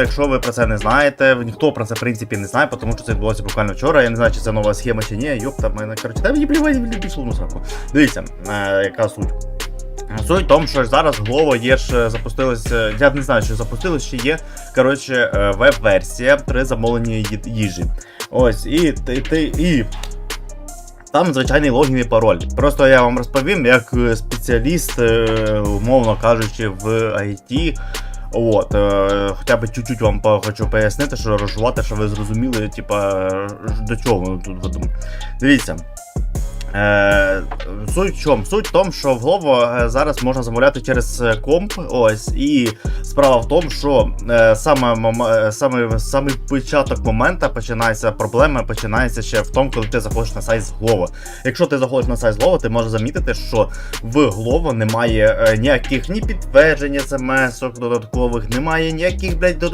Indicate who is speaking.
Speaker 1: Якщо ви про це не знаєте, ніхто про це в принципі не знає, тому що це відбулося буквально вчора. Я не знаю, чи це нова схема чи ні. Йопта, мене коротше, та мені плівати пішло в. Дивіться, е, яка суть. Суть в тому, що зараз Glovo є ж запустилось, е, я не знаю, що запустилось, ще є. Коротше, е, веб-версія при замовленні їжі. Ось, і ти, ти і. Там звичайний логін і пароль. Просто я вам розповім, як е, спеціаліст, е, умовно кажучи, в IT. От, е, хоча б чуть-чуть вам хочу пояснити, що розжувати, що ви зрозуміли, типа, е, до чого воно тут. Дивіться. Е, суть в чому? Суть в тому, що в Glovo е, зараз можна замовляти через е, комп. Ось, і справа в тому, що саме, саме, саме початок моменту починається проблема, починається ще в тому, коли ти заходиш на сайт з Glovo. Якщо ти заходиш на сайт з Glovo, ти можеш замітити, що в Glovo немає ніяких ні підтверджень смс додаткових, немає ніяких, блядь, додаткових.